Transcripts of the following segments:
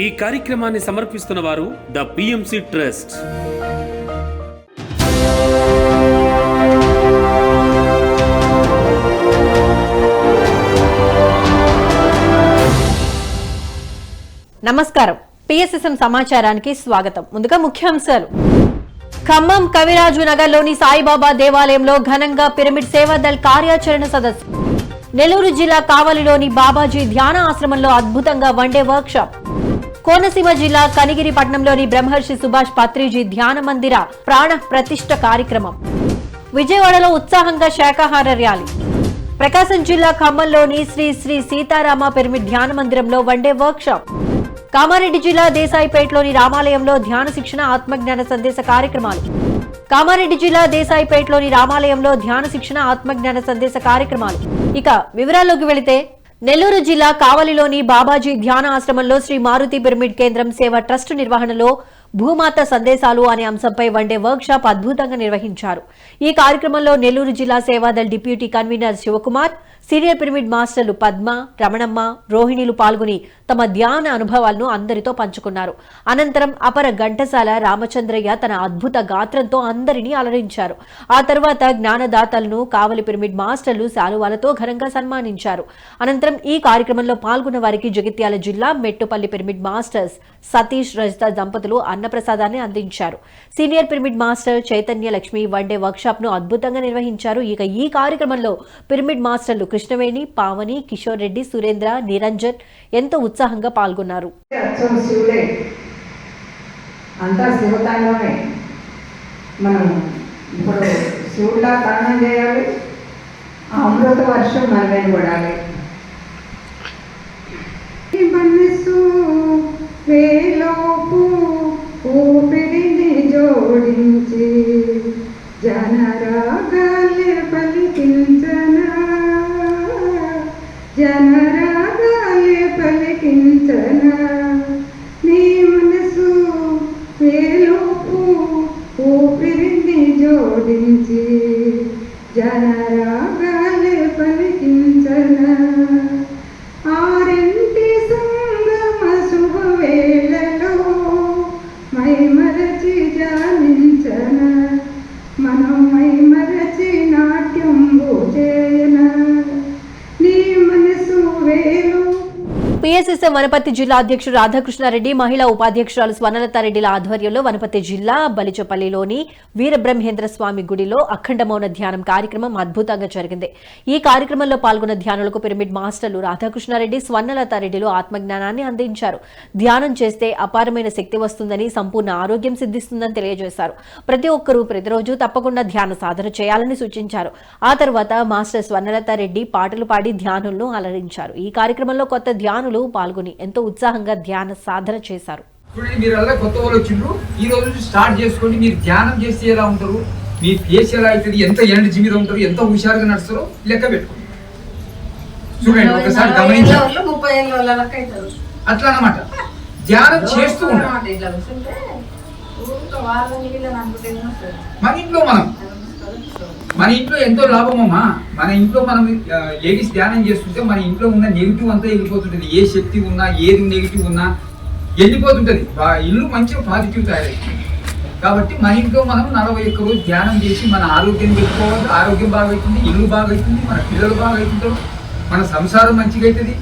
ఈ కార్యక్రమాన్ని సమర్పిస్తున్న వారు ద పిఎంసి ట్రస్ట్. నమస్కారం. పిఎస్ఎస్ఎం సమాచారానికి స్వాగతం. ముందుగా ముఖ్యాంశాలు. ఖమ్మం కవిరాజు నగర్లోని సాయిబాబా దేవాలయంలో ఘనంగా పిరమిడ్ సేవాదల్ కార్యాచరణ సదస్సు. నెల్లూరు జిల్లా కావలిలోని బాబాజీ ధ్యాన ఆశ్రమంలో అద్భుతంగా వన్డే వర్క్షాప్. కోనసీమ జిల్లా కనిగిరి పట్టణంలోని బ్రహ్మర్షి సుభాష్ పత్రిజీ ధ్యాన మందిర ప్రాణ ప్రతిష్ట కార్యక్రమం. విజయవాడలో ఉత్సాహంగా శాకాహార ర్యాలీ. ప్రకాశం జిల్లా ఖమ్మంలోని శ్రీ శ్రీ సీతారామ పిరమిడ్ ధ్యాన మందిరంలో వన్డే వర్క్షాప్ కామారెడ్డి జిల్లా దేశాయిపేటలోని రామాలయంలో ధ్యాన శిక్షణ ఆత్మజ్ఞాన సందేశ కార్యక్రమాలు. కామారెడ్డి జిల్లా దేశాయిపేటలోని రామాలయంలో ధ్యాన శిక్షణ ఆత్మజ్ఞాన సందేశ కార్యక్రమాలు. ఇక వివరాల్లోకి వెళితే నెల్లూరు జిల్లా కావలిలోని బాబాజీ ధ్యాన ఆశ్రమంలో శ్రీ మారుతి పిరమిడ్ కేంద్రం సేవ ట్రస్ట్ నిర్వహణలో భూమాత సందేశాలు అనే అంశంపై వన్డే వర్క్షాప్ అద్భుతంగా నిర్వహించారు. ఈ కార్యక్రమంలో నెల్లూరు జిల్లా Sevadal deputy convener Sivakumar senior pyramid మాస్టర్లు పద్మ రమణమ్మ రోహిణిలు పాల్గొని తమ ధ్యాన అనుభవాలను అందరితో పంచుకున్నారు. అనంతరం అపర ఘంటసాల రామచంద్రయ్య తన అద్భుత గాత్రంతో అందరినీ అలరించారు. ఆ తర్వాత జ్ఞానదాతలను కావలి పిరమిడ్ మాస్టర్లు శాలువాలతో ఘనంగా సన్మానించారు. అనంతరం ఈ కార్యక్రమంలో పాల్గొన్న వారికి జగిత్యాల జిల్లా మెట్టుపల్లి పిరమిడ్ మాస్టర్స్ సతీష్ రజిత దంపతులు అన్నప్రసాదాన్ని అందించారు. Senior pyramid master Chaitanya Lakshmi one day వర్క్షాప్ను అద్భుతంగా నిర్వహించారు. ఇక ఈ కార్యక్రమంలో పిరమిడ్ మాస్టర్లు కృష్ణవేణి పావని కిషోర్ రెడ్డి సురేంద్ర నిరంజన్ ఎంతో ఉత్సాహంగా పాల్గొన్నారు. అంతా శివతాండవమే. మనం ఇప్పుడు శివుడిలా తాండం చేయాలి ఆ అమృత వర్షం మన మీద మనసు వేలోపు ఊపిరిని జోడించి జనరాగాలే పలికించనా పిఎస్ఎస్ఎం వనపర్తి జిల్లా అధ్యక్షుడు రాధాకృష్ణారెడ్డి మహిళా ఉపాధ్యక్షురాలు స్వర్ణలతారెడ్డిల ఆధ్వర్యంలో వనపర్తి జిల్లా బలిచపల్లిలోని వీరబ్రహ్మేంద్ర స్వామి గుడిలో అఖండ మౌన ధ్యానం కార్యక్రమం అద్భుతంగా జరిగింది. ఈ కార్యక్రమంలో పాల్గొన్న ధ్యానులకు పిరమిడ్ మాస్టర్లు రాధాకృష్ణారెడ్డి స్వర్ణలతారెడ్డిలు ఆత్మజ్ఞానాన్ని అందించారు. ధ్యానం చేస్తే అపారమైన శక్తి వస్తుందని సంపూర్ణ ఆరోగ్యం సిద్ధిస్తుందని తెలియజేశారు. ప్రతి ఒక్కరూ ప్రతిరోజు తప్పకుండా ధ్యాన సాధన చేయాలని సూచించారు. ఆ తర్వాత మాస్టర్ స్వర్ణలతారెడ్డి పాటలు పాడి ధ్యానులను అలరించారు. ఈ కార్యక్రమంలో కొత్త ధ్యానులు పాల్గొని ఎంతో ఉత్సాహంగా ధ్యాన సాధన చేశారు. చూడండి మీరు అలా కొత్త వాళ్ళు వచ్చిండ్రు. ఈ రోజు నుంచి స్టార్ట్ చేసుకోండి. మీరు ధ్యానం చేస్తే ఎలా ఉంటారు? మీ ఫేస్ ఎలా అవుతుంది? ఎంత ఎనర్జీ మీద ఉంటారు? ఎంత హుషారుగా నడుస్తారో లెక్క పెట్టుకోండి. చూడండి ఒకసారి గమనించండి. అట్లా అన్నమాట. ధ్యానం చేస్తూ ఉండాలి? మన ఇంట్లో మనం. మన ఇంట్లో ఎంతో లాభమమ్మా మన ఇంట్లో మనం లేడీస్ ధ్యానం చేస్తుంటే మన ఇంట్లో ఉన్న నెగిటివ్ అంతా వెళ్ళిపోతుంటుంది. ఏ శక్తి ఉన్నా ఏది నెగిటివ్ ఉన్నా వెళ్ళిపోతుంటుంది. ఇల్లు మంచిగా పాజిటివ్ తయారవుతుంది. కాబట్టి మన ఇంట్లో మనం నలభై ఒక్క రోజు ధ్యానం చేసి మన ఆరోగ్యం పెట్టుకోవాలి. ఆరోగ్యం బాగవుతుంది ఇల్లు బాగవుతుంది మన పిల్లలు బాగవుతుంటారు మన సంసారం మంచిగా అవుతుంది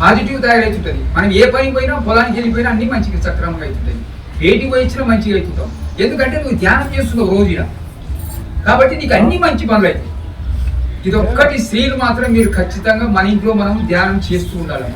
పాజిటివ్ తయారవుతుంటుంది. మనం ఏ పని పోయినా పొలానికి వెళ్ళిపోయినా అన్ని మంచిగా సక్రమంగా అవుతుంటుంది ఏటికి పోయి మంచిగా అవుతుంటాం ఎందుకంటే నువ్వు ధ్యానం చేస్తున్నావు రోజు కాబట్టి నీకు అన్ని మంచి పనులు అవుతాయి ఇది ఒక్కటి స్త్రీలు మాత్రం మీరు ఖచ్చితంగా మన ఇంట్లో మనం ధ్యానం చేస్తూ ఉండాలి.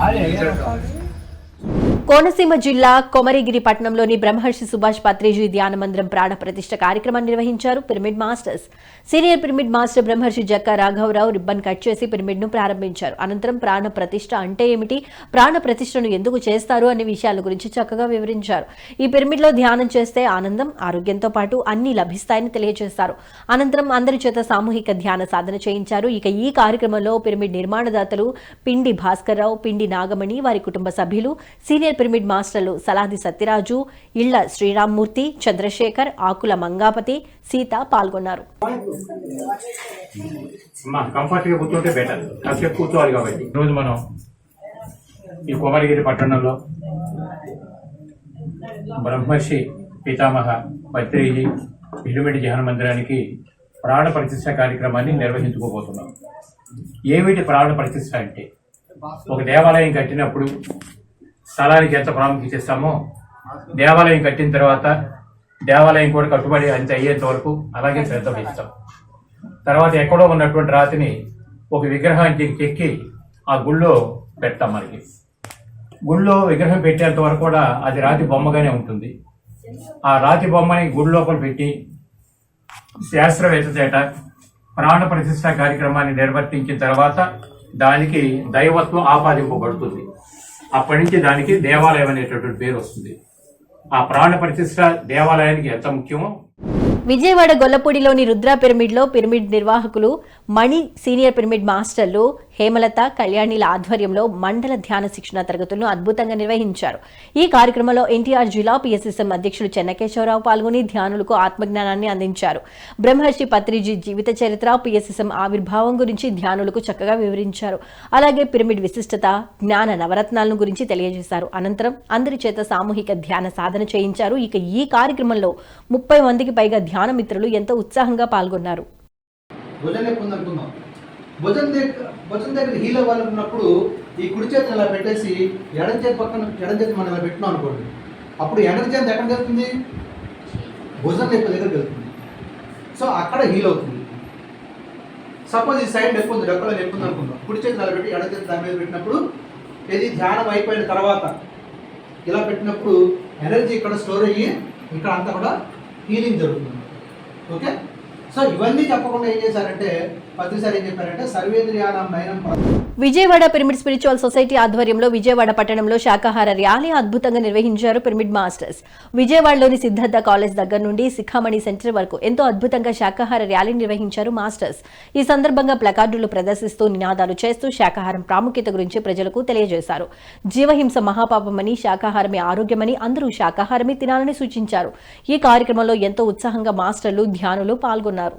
కోనసీమ జిల్లా కొమరిగిరి పట్టణంలోని బ్రహ్మర్షి సుభాష్ పత్రేజీ ధ్యాన మందిరం ప్రాణ ప్రతిష్ఠ నిర్వహించారు pyramid masters. Senior pyramid master Brahmarshi Jakka రాఘవరావు రిబ్బన్ కట్ చేసి పిరమిడ్ను ప్రారంభించారు. అనంతరం ప్రాణ అంటే ఏమిటి? ప్రాణప్రతిష్ఠను ఎందుకు చేస్తారు? అనే విషయాల గురించి చక్కగా వివరించారు. ఈ పిరమిడ్లో ధ్యానం చేస్తే ఆనందం ఆరోగ్యంతో పాటు అన్ని లభిస్తాయని తెలియజేశారు. అనంతరం అందరి చేత సామూహిక ధ్యాన సాధన చేయించారు. ఇక ఈ కార్యక్రమంలో పిరమిడ్ నిర్మాణదాతలు పిండి భాస్కర్రావు పిండి నాగమణి వారి కుటుంబ సభ్యులు సీనియర్ పిరమిడ్ మాస్టర్లు సలాది సత్యరాజు ఇళ్ళ శ్రీరామ్మూర్తి చంద్రశేఖర్ ఆకుల మంగాపతి సీత పాల్గొన్నారు. కూర్చోవాలి కాబట్టి. మనం ఈ పట్టణంలో బ్రహ్మర్షి పితామహ మైత్రేయి ఇల్లుమిటి ధ్యాన మందిరానికి ప్రాణ ప్రతిష్ట కార్యక్రమాన్ని నిర్వహించుకోబోతున్నాం. ఏమిటి ప్రాణ ప్రతిష్ట అంటే? ఒక దేవాలయం కట్టినప్పుడు స్థలానికి ఎంత ప్రాముఖ్యత ఇస్తామో దేవాలయం కట్టిన తర్వాత దేవాలయం కూడా కట్టుబడి అంత అయ్యేంత వరకు అలాగే శ్రద్ధ వహిస్తాం. తర్వాత ఎక్కడో ఉన్నటువంటి రాతిని ఒక విగ్రహానికి ఎక్కి ఆ గుళ్ళో పెడతాం మనకి. గుళ్ళో విగ్రహం పెట్టేంత వరకు కూడా అది రాతి బొమ్మగానే ఉంటుంది. ఆ రాతి బొమ్మని గుడి లోపల పెట్టి శాస్త్రవేత్త చేత ప్రాణ ప్రతిష్ట కార్యక్రమాన్ని నిర్వర్తించిన తర్వాత దానికి దైవత్వం ఆపాదింపబడుతుంది. అప్పటి నుంచి దానికి దేవాలయం అనేటటువంటి పేరు వస్తుంది. ఆ ప్రాణ ప్రతిష్ట దేవాలయానికి ఎంత ముఖ్యమో? విజయవాడ గొల్లపూడిలోని రుద్ర పిరమిడ్లో పిరమిడ్ నిర్వాహకులు మణి సీనియర్ పిరమిడ్ మాస్టర్లు హేమలత కళ్యాణిల ఆధ్వర్యంలో మండల ధ్యాన శిక్షణ తరగతులను అద్భుతంగా నిర్వహించారు. ఈ కార్యక్రమంలో ఎన్టీఆర్ జిల్లా పిఎస్ఎస్ఎం అధ్యక్షులు చెన్నకేశవరావు పాల్గొని ధ్యానులకు ఆత్మజ్ఞానాన్ని అందించారు. బ్రహ్మర్షి పత్రిజీ జీవిత చరిత్ర పిఎస్ఎస్ఎం ఆవిర్భావం గురించి ధ్యానులకు చక్కగా వివరించారు. అలాగే పిరమిడ్ విశిష్టత జ్ఞాన నవరత్నాలను గురించి తెలియజేశారు. అనంతరం అందరి చేత సామూహిక ధ్యాన సాధన చేయించారు. ఇక ఈ కార్యక్రమంలో ముప్పై మందికి పైగా ధ్యాన మిత్రులు ఎంతో ఉత్సాహంగా పాల్గొన్నారు. భుజం భుజం దగ్గర హీల్ అవ్వాలనుకున్నప్పుడు ఈ కుడి చేతిని ఇలా పెట్టేసి ఎడం చేతి పక్కన ఎడం చేతి మనం ఇలా పెట్టినాం అనుకోండి అప్పుడు ఎడం చేతి ఎక్కడికి వెళ్తుంది భుజం దగ్గర దగ్గరికి వెళ్తుంది సో అక్కడ హీల్ అవుతుంది. సపోజ్ ఈ సైడ్ నొప్పి ఉంది డబ్బులో నొప్పి ఉంది అనుకుందాం. కుడి చేతి ఇలా పెట్టి ఎడం చేతి దాని మీద పెట్టినప్పుడు ఇది ధ్యానం అయిపోయిన తర్వాత ఇలా పెట్టినప్పుడు ఎనర్జీ ఇక్కడ స్టోర్ అయ్యి ఇక్కడ అంతా కూడా హీలింగ్ జరుగుతుంది. ఓకే సో ఇవన్నీ చెప్పకుండా ఏం చేశారంటే విజయవాడ పిరమిడ్ స్పిరిచువల్ సొసైటీ ఆధ్వర్యంలో విజయవాడ పట్టణంలో శాకాహార ర్యాలీ అద్భుతంగా నిర్వహించారు పిరమిడ్ మాస్టర్స్. విజయవాడలోని సిద్ధార్థ కాలేజ్ దగ్గర నుండి శిఖామణి సెంటర్ వరకు ఎంతో అద్భుతంగా శాకాహార ర్యాలీ నిర్వహించారు మాస్టర్స్. ఈ సందర్భంగా ప్లకార్డులు ప్రదర్శిస్తూ నినాదాలు చేస్తూ శాకాహారం ప్రాముఖ్యత గురించి ప్రజలకు తెలియజేశారు. జీవహింస మహాపాపమని శాకాహారమే ఆరోగ్యమని అందరూ శాకాహారమే తినాలని సూచించారు. ఈ కార్యక్రమంలో ఎంతో ఉత్సాహంగా మాస్టర్లు ధ్యానులు పాల్గొన్నారు.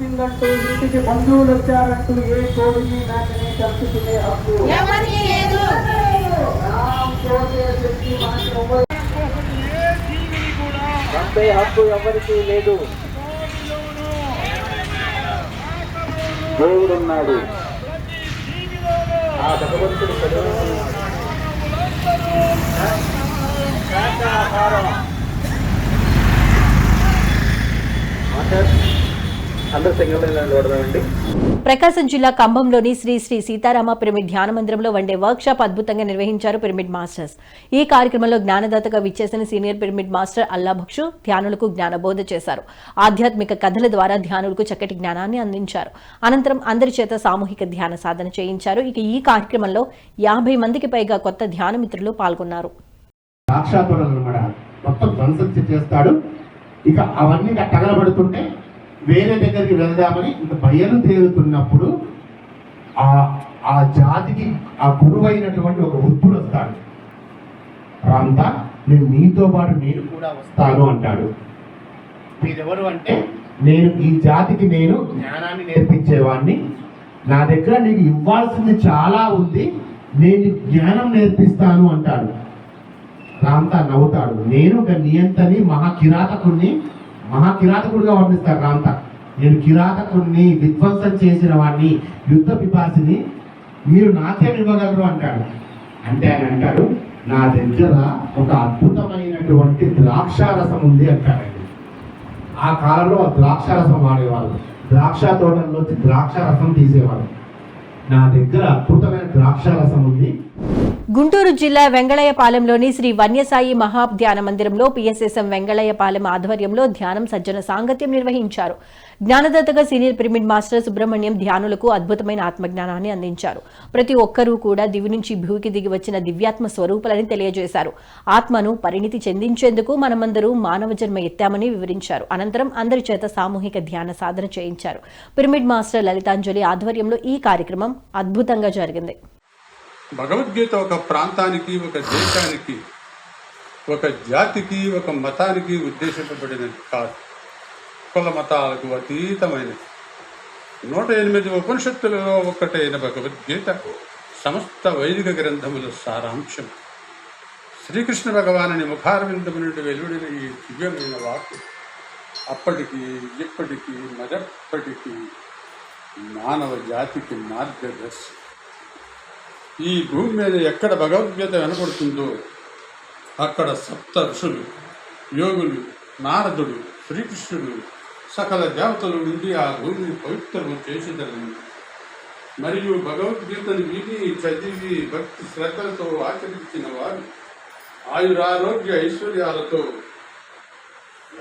వచ్చిందంటూ ఇంటికి బంధువులు వచ్చారంటూ ఏ కోడిని మేకని చంపుకునే హక్కు? చంపే హక్కు ఎవరికీ లేదు. దేవుడున్నాడు. ఆ భగవంతుడు ప్రజలను శాకాహారం ప్రకాశం జిల్లా కంభంలోని శ్రీ శ్రీ సీతారామ పిరమిడ్ ధ్యాన మందిరంలో వండే వర్క్ షాప్ అద్భుతంగా నిర్వహించారు పిరమిడ్ మాస్టర్స్. ఈ కార్యక్రమంలో జ్ఞానదాతగా విచ్చేసిన senior pyramid master Alla Bakshu ధ్యానులకు జ్ఞానబోధ చేశారు. ఆధ్యాత్మిక కథల ద్వారా ధ్యానులకు చక్కటి జ్ఞానాన్ని అందించారు. అనంతరం అందరి చేత సామూహిక ధ్యాన సాధన చేయించారు. ఇక ఈ కార్యక్రమంలో యాభై మందికి పైగా కొత్త ధ్యాన మిత్రులు పాల్గొన్నారు. మొత్తం ధ్వంసం చేస్తాడు. ఇక అవన్నీ తగలబడుతుంటే వేరే దగ్గరికి వెళ్దామని ఇక బయలుదేరుతున్నప్పుడు ఆ ఆ జాతికి ఆ గురువైనటువంటి ఒక వృద్ధుడు వస్తాడు. రాంతా నేను నీతో పాటు నేను కూడా వస్తాను అంటాడు. మీరెవరు అంటే నేను ఈ జాతికి నేను జ్ఞానాన్ని నేర్పించేవాడిని నా దగ్గర నీకు ఇవ్వాల్సింది చాలా ఉంది. నేను జ్ఞానం నేర్పిస్తాను అంటాడు. రాంతా నవ్వుతాడు. నేను ఒక నియంతని మహా మహా కిరాతకుడిగా వర్ణిస్తాడు రాంత. నేను కిరాతకుడిని విధ్వంసం చేసిన వాడిని యుద్ధ పిపాసిని మీరు నాకేం ఇవ్వగలరు అంటాడు. అంటే ఆయన అంటాడు నా దగ్గర ఒక అద్భుతమైనటువంటి ద్రాక్షారసం ఉంది అంటాడండి ఆ కాలంలో ఆ ద్రాక్షారసం వాడేవాళ్ళు. ద్రాక్ష తోటల్లోంచి ద్రాక్ష రసం తీసేవాడు నా దగ్గర అద్భుతమైన ద్రాక్షారసం ఉంది గుంటూరు జిల్లా వెంగళయ్యపాలెంలోని శ్రీ వన్యసాయి మహా ధ్యాన మందిరంలో పిఎస్ఎస్ఎం వెంగళయ్యపాలెం ఆధ్వర్యంలో ధ్యానం సజ్జన సాంగత్యం నిర్వహించారు. జ్ఞానదత్తగా సీనియర్ పిరమిడ్ మాస్టర్ సుబ్రహ్మణ్యం ధ్యానులకు అద్భుతమైన ఆత్మజ్ఞానాన్ని అందించారు. ప్రతి ఒక్కరూ కూడా దివి నుంచి భూమికి దిగి వచ్చిన దివ్యాత్మ స్వరూపులని తెలియజేశారు. ఆత్మను పరిణితి చెందించేందుకు మనమందరూ మానవ జన్మ ఎత్తామని వివరించారు. అనంతరం అందరి చేత సామూహిక ధ్యాన సాధన చేయించారు. పిరమిడ్ మాస్టర్ లలితాంజలి ఆధ్వర్యంలో ఈ కార్యక్రమం అద్భుతంగా జరిగింది. భగవద్గీత ఒక ప్రాంతానికి ఒక దేశానికి ఒక జాతికి ఒక మతానికి ఉద్దేశింపబడినది కాదు. కుల మతాలకు అతీతమైనది. నూట ఎనిమిది ఉపనిషత్తులలో ఒకటైన భగవద్గీత సమస్త వైదిక గ్రంథముల సారాంశం. శ్రీకృష్ణ భగవానుని ముఖారవిందము నుండి వెలువడిన ఈ దివ్యమైన వాక్కు అప్పటికి ఇప్పటికీ మరప్పటికీ మానవ జాతికి మార్గదర్శి. ఈ భూమి మీద ఎక్కడ భగవద్గీత వినపడుతుందో అక్కడ సప్త ఋషులు యోగులు నారదుడు శ్రీకృష్ణుడు సకల దేవతలు నుండి ఆ భూమిని పవిత్రము చేసేదని మరియు భగవద్గీతను విని చదివి భక్తి శ్రద్ధలతో ఆచరించిన వారు ఆయురారోగ్య ఐశ్వర్యాలతో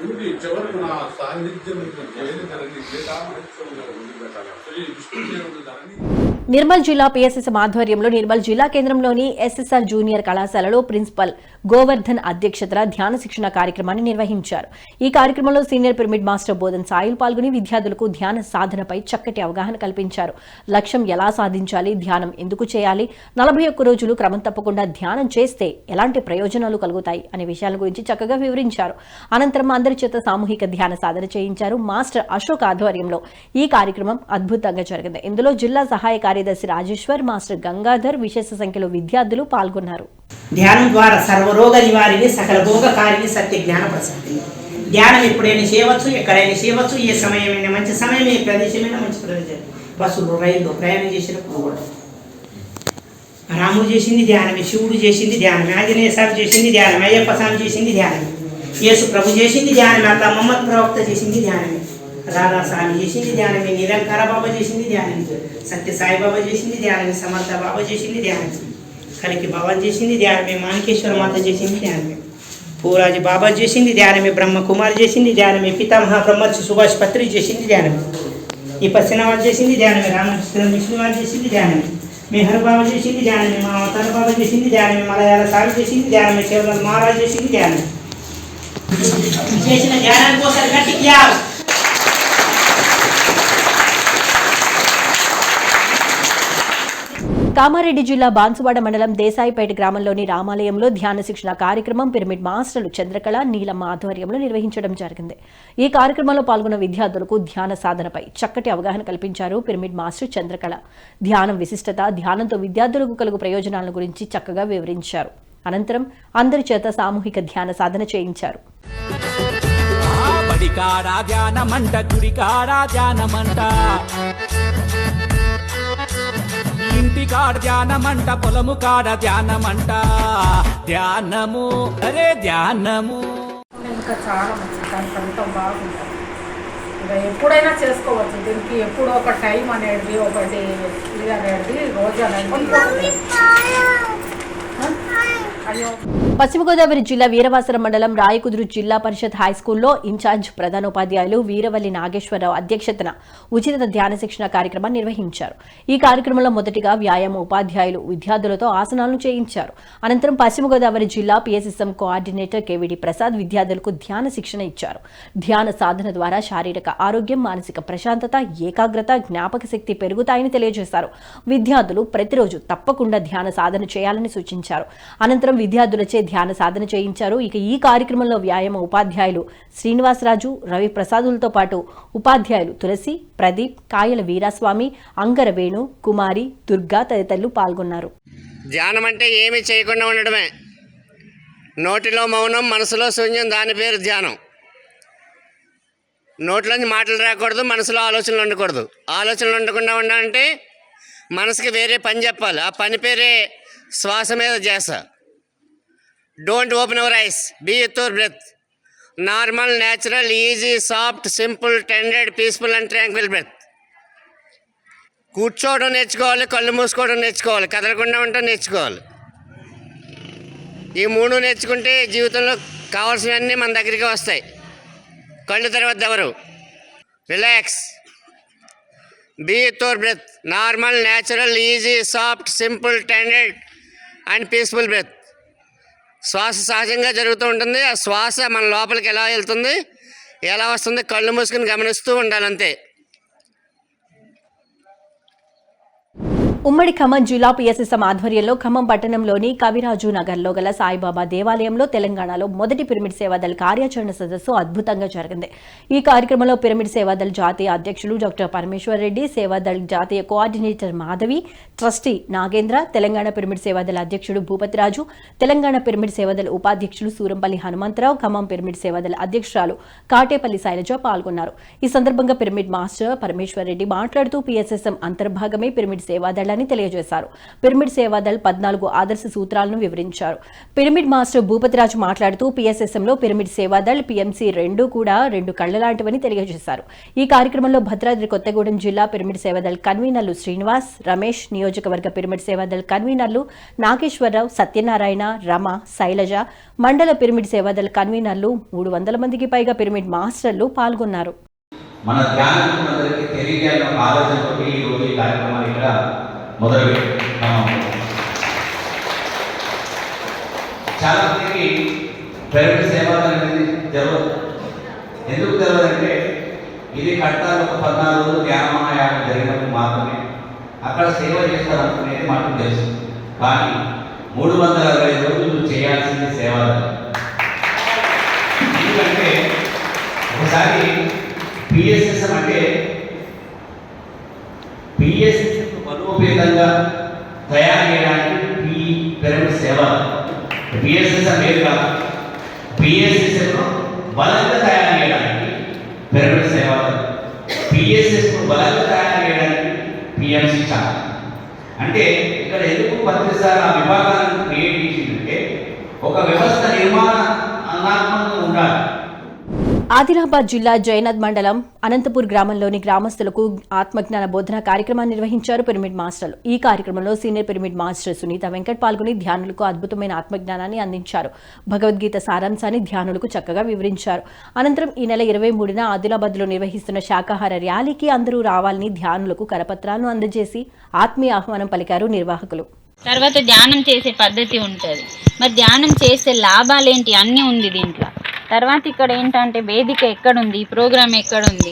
ఉండి చివరకు నా సాన్నిధ్యం చేయని గీతామహత్యంలో ఉంది శ్రీ విష్ణుదేవుడు ధరణి నిర్మల్ జిల్లా పిఎస్ఎస్ఎం ఆధ్వర్యంలో నిర్మల్ జిల్లా కేంద్రంలోని ఎస్ఎస్ఆర్ జూనియర్ కళాశాలలో ప్రిన్సిపల్ గోవర్ధన్ అధ్యక్షతన ధ్యాన శిక్షణ కార్యక్రమాన్ని నిర్వహించారు. ఈ కార్యక్రమంలో senior pyramid master Bodhan Sail పాల్గొని విద్యార్థులకు ధ్యాన సాధనపై చక్కటి అవగాహన కల్పించారు. లక్ష్యం ఎలా సాధించాలి? ధ్యానం ఎందుకు చేయాలి? నలభై ఒక్క రోజులు క్రమం తప్పకుండా ధ్యానం చేస్తే ఎలాంటి ప్రయోజనాలు కలుగుతాయి? అనే విషయాల గురించి చక్కగా వివరించారు. అనంతరం అందరి చేత సామూహిక ధ్యాన సాధన చేయించారు మాస్టర్ అశోక్ ఆధ్వర్యంలో. ఈ కార్యక్రమం అద్భుతంగా జరిగింది. ఇందులో జిల్లా సహాయ కార్యదర్శి రాజేశ్వర్ మాస్టర్ గంగాధర్ విశేష సంఖ్యలో విద్యార్థులు పాల్గొన్నారు. ధ్యానం ద్వారా సర్వరోగ నివారిని సకల భోగకారిని సత్య జ్ఞాన ప్రసక్తి ధ్యానం ఎప్పుడైనా చేయవచ్చు ఎక్కడైనా చేయవచ్చు ఏ సమయమైనా మంచి సమయం ఏ ప్రదేశమైనా మంచి ప్రదేశం బస్సులు రైల్లో ప్రయాణం చేసినప్పుడు కూడా. రాముడు చేసింది ధ్యానమే శివుడు చేసింది ధ్యానమే ఆంజనేయ స్వామి చేసింది ధ్యానమే అయ్యప్ప స్వామి చేసింది ధ్యానమే యేసు ప్రభు చేసింది ధ్యానమే అల్లా మహమ్మద్ ప్రవక్త చేసింది ధ్యానమే. రాధా స్వామి చేసింది ధ్యానమే నిరంకార బాబా చేసింది ధ్యానమే సత్య సాయిబాబా చేసింది ధ్యానమే సమర్థ బాబా చేసింది ధ్యానమే కలికి బాబా చేసింది ధ్యానమే మాణికేశ్వర మాత చేసింది ధ్యానమే పూరాజు బాబా చేసింది ధ్యానమే బ్రహ్మ కుమార్ చేసింది ధ్యానమే పితామహ బ్రహ్మర్షి సుభాష్ పత్రి చేసింది ధ్యానమే ఈ పశ్చిమ వాళ్ళు చేసింది ధ్యానమే రామకృష్ణ విష్ణు వాళ్ళు చేసింది ధ్యానమే మెహర్ బాబా చేసింది ధ్యానమే మా అవతార బాబా చేసింది ధ్యానమే మలయాళ సాగు చేసింది ధ్యానమే కేవలం మహారాజ్ చేసింది ధ్యానమే చేసిన ధ్యానానికి ఒకసారి గట్టి కామారెడ్డి జిల్లా బాన్సువాడ మండలం దేశాయిపేట గ్రామంలోని రామాలయంలో ధ్యాన శిక్షణ కార్యక్రమం పిరమిడ్ మాస్టర్లు చంద్రకళ నీలమ్మ ఆధ్వర్యంలో నిర్వహించడం జరిగింది. ఈ కార్యక్రమంలో పాల్గొన్న విద్యార్థులకు ధ్యాన సాధనపై చక్కటి అవగాహన కల్పించారు పిరమిడ్ మాస్టర్ చంద్రకళ. ధ్యానం విశిష్టత ధ్యానంతో విద్యార్థులకు కలుగు ప్రయోజనాల గురించి చక్కగా వివరించారు. అనంతరం అందరి చేత సామూహిక ధ్యాన సాధన చేయించారు. ధ్యానమంట గురికారా ధ్యానమంట. ఇంటి కాడ ధ్యానమంట పొలము కాడ ధ్యానమంట. ధ్యానము అరే ధ్యానము. ఇంకా చాలా మంచిది. దాని ఫలితం బాగుంటుంది. ఇంకా ఎప్పుడైనా చేసుకోవచ్చు. దీనికి ఎప్పుడు ఒక టైం అనేది ఒకటి ఇది అనేది రోజు అనేది. అయ్యో. పశ్చిమ గోదావరి జిల్లా వీరవాసరం మండలం రాయకుదురు జిల్లా పరిషత్ హై స్కూల్లో ఇన్ఛార్జ్ ప్రధానోపాధ్యాయులు వీరవల్లి నాగేశ్వరరావు అధ్యక్షతన ఉచిత ధ్యాన శిక్షణ కార్యక్రమం నిర్వహించారు. ఈ కార్యక్రమంలో మొదటిగా వ్యాయామ ఉపాధ్యాయులు విద్యార్థులతో ఆసనాలను చేయించారు. అనంతరం పశ్చిమ గోదావరి జిల్లా పిఎస్ఎస్ఎం కోఆర్డినేటర్ కేవిడి ప్రసాద్ విద్యార్థులకు ధ్యాన శిక్షణ ఇచ్చారు. ధ్యాన సాధన ద్వారా శారీరక ఆరోగ్యం మానసిక ప్రశాంతత ఏకాగ్రత జ్ఞాపక శక్తి పెరుగుతాయని తెలియజేశారు. విద్యార్థులు ప్రతిరోజు తప్పకుండా ధ్యాన సాధన చేయాలని సూచించారు. అనంతరం విద్యార్థులచే ధ్యాన సాధన చేయించారు. ఇక ఈ కార్యక్రమంలో వ్యాయామ ఉపాధ్యాయులు శ్రీనివాసరాజు రవి ప్రసాదులతో పాటు ఉపాధ్యాయులు తులసి ప్రదీప్ కాయల వీరాస్వామి అంగర వేణు కుమారి దుర్గా తదితరులు పాల్గొన్నారు. ధ్యానం అంటే ఏమీ చేయకుండా ఉండడమే. నోటిలో మౌనం మనసులో శూన్యం దాని పేరు ధ్యానం. నోట్లోంచి మాటలు రాకూడదు మనసులో ఆలోచనలు ఉండకూడదు. ఆలోచనలు ఉండకుండా ఉండాలంటే మనసుకి వేరే పని చెప్పాలి. ఆ పని పేరే శ్వాస మీద చేస్తా don't open our eyes be with your breath normal natural easy soft simple tended peaceful and tranquil breath కూర్చోవడం నేర్చుకోవాలి కళ్ళు మూసుకోవడం నేర్చుకోవాలి కదలకుండా ఉండటం నేర్చుకోవాలి. ఈ మూడు నేర్చుకుంటే జీవితంలో కావాల్సినవన్నీ మన దగ్గరికి వస్తాయి. కళ్ళు తర్వాత ఎవరు? Relax be your breath normal natural easy soft simple tended and peaceful breath శ్వాస సహజంగా జరుగుతూ ఉంటుంది. ఆ శ్వాస మన లోపలికి ఎలా వెళ్తుంది? ఎలా వస్తుంది? కళ్ళు మూసుకుని గమనిస్తూ ఉండాలంతే. ఉమ్మడి ఖమ్మం జిల్లా పిఎస్ఎస్ఎం ఆధ్వర్యంలో ఖమ్మం పట్టణంలోని కవిరాజు నగర్లో గల సాయిబాబా దేవాలయంలో తెలంగాణలో మొదటి పిరమిడ్ సేవాదళ కార్యాచరణ సదస్సు అద్భుతంగా జరిగింది. ఈ కార్యక్రమంలో పిరమిడ్ సేవాదళ జాతీయ అధ్యక్షులు డాక్టర్ పరమేశ్వర్ రెడ్డి సేవాదళ జాతీయ coordinator Madhavi trustee Nagendra Telangana pyramid Sevadal అధ్యక్షుడు భూపతిరాజు తెలంగాణ పిరమిడ్ సేవాదళ ఉపాధ్యక్షులు సూరంపల్లి హనుమంతరావు ఖమ్మం పిరమిడ్ సేవాదళ అధ్యక్షురాలు కాటేపల్లి శైలజ పాల్గొన్నారు. ఈ సందర్భంగా పిరమిడ్ మాస్టర్ పరమేశ్వర్ రెడ్డి మాట్లాడుతూ పిఎస్ఎస్ఎం అంతర్భాగమే పిరమిడ్ సేవాదళ చేయాలని తెలియజేశారు. పిరమిడ్ సేవాదళ్ పద్నాలుగు ఆదర్శ సూత్రాలను వివరించారు. పిరమిడ్ మాస్టర్ భూపతిరాజు మాట్లాడుతూ పిఎస్ఎస్ఎంలో పిరమిడ్ సేవాదళ్ పిఎంసి రెండు కూడా రెండు కళ్ళ లాంటివని తెలియజేశారు. ఈ కార్యక్రమంలో భద్రాద్రి కొత్తగూడెం జిల్లా పిరమిడ్ సేవాదళ్ కన్వీనర్లు శ్రీనివాస్ రమేష్ నియోజకవర్గ పిరమిడ్ సేవాదళ్ కన్వీనర్లు నాగేశ్వరరావు సత్యనారాయణ రమ శైలజ మండల పిరమిడ్ సేవాదళ్ కన్వీనర్లు మూడు వందల మందికి పైగా పిరమిడ్ మాస్టర్లు పాల్గొన్నారు. మన ధ్యానందరికీ తెలియజేయాలని ఆలోచనతో ఈ రోజు ఈ కార్యక్రమాన్ని ఇక్కడ మొదలు చాలా మందికి ప్రైవేట్ సేవ అనేది జరగదు ఎందుకు జరగదంటే ఇది కట్టాలి ఒక పద్నాలుగు రోజులు ధ్యానమాయాగం జరిగినప్పుడు మాత్రమే. అక్కడ సేవ చేస్తారనుకునేది మాకు తెలుసు. కానీ మూడు వందల అరవై రోజులు చేయాల్సింది సేవ ఎందుకంటే ఒకసారి పిఎస్ఎస్ఎం అంటే పిఎస్ఎస్ఎం విధంగా తయారు చేయడానికి ఈ పిరమిడ్ సేవ. బిఎస్ఎస్ లేదు కాదు. పిఎస్ఎస్ఎం బలంగా తయారు చేయడానికి పిరమిడ్ సేవ పిఎస్ఎస్ బలంగా తయారు చేయడానికి పిఎంసి చాలా అంటే ఇక్కడ ఎందుకు పత్రిసారి ఆ విభాగాలను క్రియేట్ చేసిందంటే ఒక వ్యవస్థ నిర్మాణాత్మకంగా ఉండాలి. ఆదిలాబాద్ జిల్లా జయనద్ మండలం అనంతపూర్ గ్రామంలోని గ్రామస్తులకు ఆత్మజ్ఞాన బోధన కార్యక్రమాన్ని నిర్వహించారు పిరమిడ్ మాస్టర్లు. ఈ కార్యక్రమంలో senior pyramid master Sunitha Venkat పాల్గొని ధ్యానులకు అద్భుతమైన ఆత్మజ్ఞానాన్ని అందించారు. భగవద్గీత సారాంశాన్ని ధ్యానులకు చక్కగా వివరించారు. అనంతరం ఈ నెల ఇరవై మూడున ఆదిలాబాద్లో నిర్వహిస్తున్న శాకాహార ర్యాలీకి అందరూ రావాలని ధ్యానులకు కరపత్రాలను అందజేసి ఆత్మీయ ఆహ్వానం పలికారు నిర్వాహకులు. తర్వాత ధ్యానం చేసే పద్ధతి ఉంటుంది. మరి ధ్యానం చేసే లాభాలేంటి? అన్నీ ఉంది దీంట్లో. తర్వాత ఇక్కడ ఏంటంటే వేదిక ఎక్కడుంది? ఈ ప్రోగ్రామ్ ఎక్కడుంది?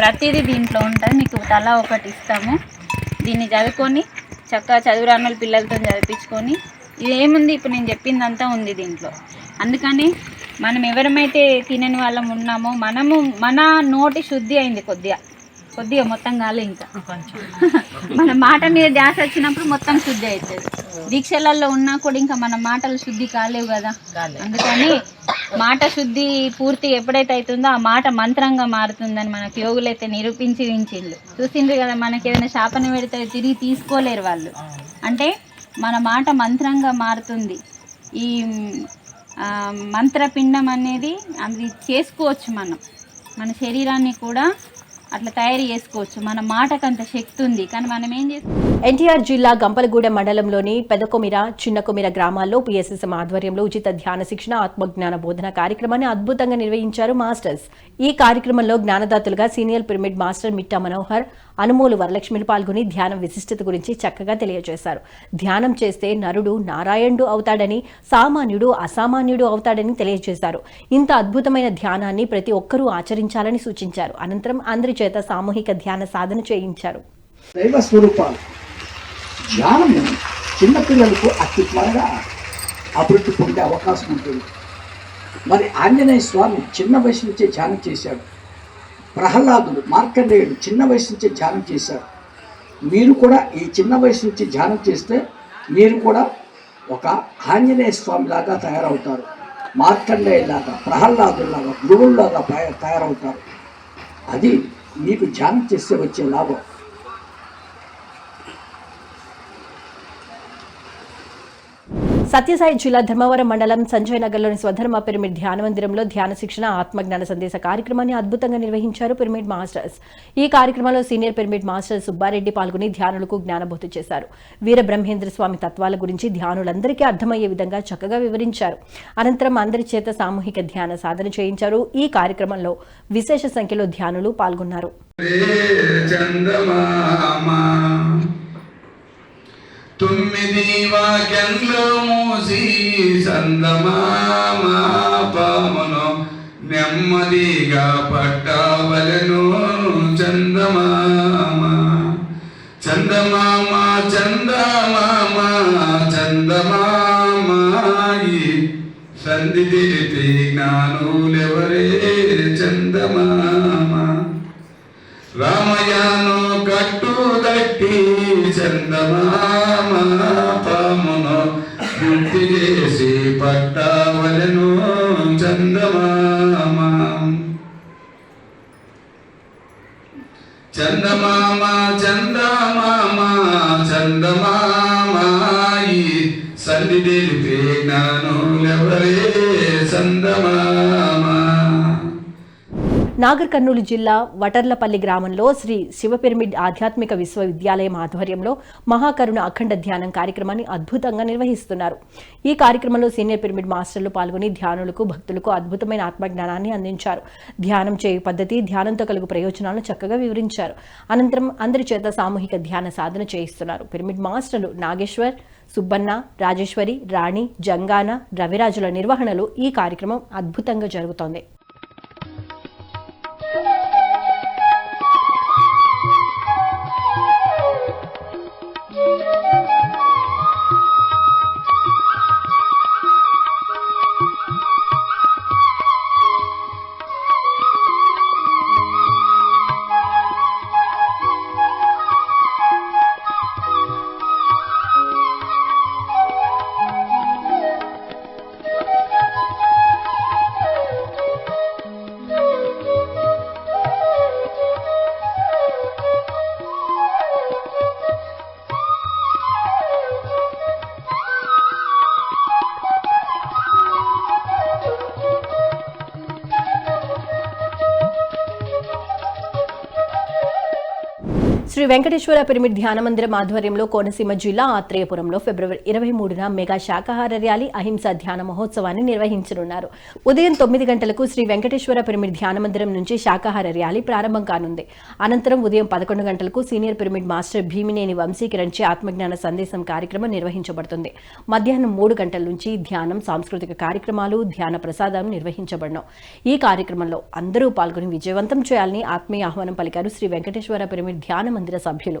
ప్రతిదీ దీంట్లో ఉంటుంది మీకు తలా ఒకటి ఇస్తాము. దీన్ని చదువుకొని చక్కగా చదువురానుల పిల్లలతో చదివించుకొని ఇదేముంది ఇప్పుడు నేను చెప్పిందంతా ఉంది దీంట్లో. అందుకని మనం ఎవరమైతే తినని వాళ్ళం ఉన్నామో మనము మన నోటి శుద్ధి అయింది కొద్దిగా. కొద్దిగా మొత్తం కాలే ఇంకా. మన మాట మీద ధ్యాస వచ్చినప్పుడు మొత్తం శుద్ధి అవుతుంది. దీక్షలలో ఉన్నా కూడా ఇంకా మన మాటలు శుద్ధి కాలేవు కదా. అందుకని మాట శుద్ధి పూర్తి ఎప్పుడైతే అవుతుందో ఆ మాట మంత్రంగా మారుతుందని మనకు యోగులైతే నిరూపించి ఉంచిండ్రు చూసిండ్రు కదా మనకి ఏదైనా శాపన పెడితే తిరిగి తీసుకోలేరు వాళ్ళు. అంటే మన మాట మంత్రంగా మారుతుంది. ఈ మంత్రపిండం అనేది అది చేసుకోవచ్చు మనం. మన శరీరాన్ని కూడా అట్లా తయారు చేసుకోవచ్చు. మన మాటకు అంత శక్తి ఉంది. కానీ మనం ఏం చేస్తాం ఎన్టీఆర్ జిల్లా గంపలగూడెం మండలంలోని పెదకొమిర చిన్నకొమిర గ్రామాల్లో పిఎస్ఎస్ఎం ఆధ్వర్యంలో ఉచిత ధ్యాన శిక్షణ ఆత్మజ్ఞాన బోధన కార్యక్రమాన్ని అద్భుతంగా నిర్వహించారు మాస్టర్స్. ఈ కార్యక్రమంలో జ్ఞానదాతలుగా senior pyramid master Mitta Manohar Anumolu వరలక్ష్మిలు పాల్గొని ధ్యానం విశిష్టత గురించి చక్కగా తెలియజేశారు. ధ్యానం చేస్తే నరుడు నారాయణుడు అవుతాడని సామాన్యుడు అసామాన్యుడు అవుతాడని తెలియజేశారు. ఇంత అద్భుతమైన ధ్యానాన్ని ప్రతి ఒక్కరూ ఆచరించాలని సూచించారు. అనంతరం అందరి చేత సామూహిక ధ్యాన సాధన చేయించారు. దైవ స్వరూపాలు. జ్ఞానము చిన్నపిల్లలకు అతి త్వరగా అభివృద్ధి పొందే అవకాశం ఉంటుంది. మరి ఆంజనేయ స్వామి చిన్న వయసు నుంచే ధ్యానం చేశాడు. ప్రహ్లాదుడు మార్కండేయుడు చిన్న వయసు నుంచే ధ్యానం చేశారు. మీరు కూడా ఈ చిన్న వయసు నుంచి ధ్యానం చేస్తే మీరు కూడా ఒక ఆంజనేయ స్వామిలాగా తయారవుతారు. మార్కండేయులాగా ప్రహ్లాదులాగా గురువుల్లాగా తయారవుతారు. అది మీకు ధ్యానం చేస్తే వచ్చే లాభం. సత్యసాయి జిల్లా ధర్మవరం మండలం సంజయ్ నగర్లోని స్వధర్మ పిరమిడ్ ధ్యాన మందిరంలో ధ్యాన శిక్షణ ఆత్మజ్ఞాన సందేశ కార్యక్రమాన్ని అద్భుతంగా నిర్వహించారు పిరమిడ్ మాస్టర్స్. ఈ కార్యక్రమంలో సీనియర్ పిరమిడ్ మాస్టర్ సుబ్బారెడ్డి పాల్గొని ధ్యానులకు జ్ఞానబోధి చేశారు. వీర బ్రహ్మేంద్ర స్వామి తత్వాల గురించి ధ్యానులందరికీ అర్థమయ్యే విధంగా చక్కగా వివరించారు. అనంతరం అందరి చేత సామూహిక ధ్యాన సాధన చేయించారు. ఈ కార్యక్రమంలో విశేష సంఖ్యలో ధ్యానులు పాల్గొన్నారు. తొమ్మిది వాక్యంలో మూసి సందమామాపామును నెమ్మదిగా పట్టవలను చందమామ. చందమామ చందమామ చందమామాయి సంధి తెలిపి జ్ఞానులెవరే చందమామ. రామయాను కట్టు దట్టి చందమా పామును గుర్తు చేసి పట్టవలను చందమామ. చందమామ చందమామ చందమామాయి సంధి తెలిపే ఎవరే చందమా. నాగర్ కర్నూలు జిల్లా వటర్లపల్లి గ్రామంలో శ్రీ శివపిరమిడ్ ఆధ్యాత్మిక విశ్వవిద్యాలయం ఆధ్వర్యంలో మహాకరుణ అఖండ ధ్యానం కార్యక్రమాన్ని అద్భుతంగా నిర్వహిస్తున్నారు. ఈ కార్యక్రమంలో సీనియర్ పిరమిడ్ మాస్టర్లు పాల్గొని ధ్యానులకు భక్తులకు అద్భుతమైన ఆత్మజ్ఞానాన్ని అందించారు. ధ్యానం చేయు పద్ధతి ధ్యానంతో కలుగు ప్రయోజనాలను చక్కగా వివరించారు. అనంతరం అందరి చేత సామూహిక ధ్యాన సాధన చేయిస్తున్నారు. పిరమిడ్ మాస్టర్లు నాగేశ్వర్ సుబ్బన్న రాజేశ్వరి రాణి జంగాన రవిరాజుల నిర్వహణలో ఈ కార్యక్రమం అద్భుతంగా జరుగుతోంది. శ్రీ వెంకటేశ్వర పిరమిడ్ ధ్యాన మందిరం ఆధ్వర్యంలో కోనసీమ జిల్లా ఆత్రేయపురంలో ఫిబ్రవరి ఇరవై మూడున మెగా శాకాహార ర్యాలీ అహింస ధ్యాన మహోత్సవాన్ని నిర్వహించనున్నారు. ఉదయం తొమ్మిది గంటలకు శ్రీ వెంకటేశ్వర పిరమిడ్ ధ్యాన మందిరం నుంచి శాకాహార ర్యాలీ ప్రారంభం కానుంది. అనంతరం ఉదయం పదకొండు గంటలకు senior pyramid master Bhimineni Vamsikiran ఆత్మజ్ఞాన సందేశం కార్యక్రమం నిర్వహించబడుతుంది. మధ్యాహ్నం మూడు గంటల నుంచి ధ్యానం సాంస్కృతిక కార్యక్రమాలు ధ్యాన ప్రసాదం నిర్వహించబడను. ఈ కార్యక్రమంలో అందరూ పాల్గొని విజయవంతం చేయాలని ఆత్మీయ ఆహ్వానం పలికారు శ్రీ వెంకటేశ్వర పిరమిడ్ ధ్యాన మందిర సభ్యులు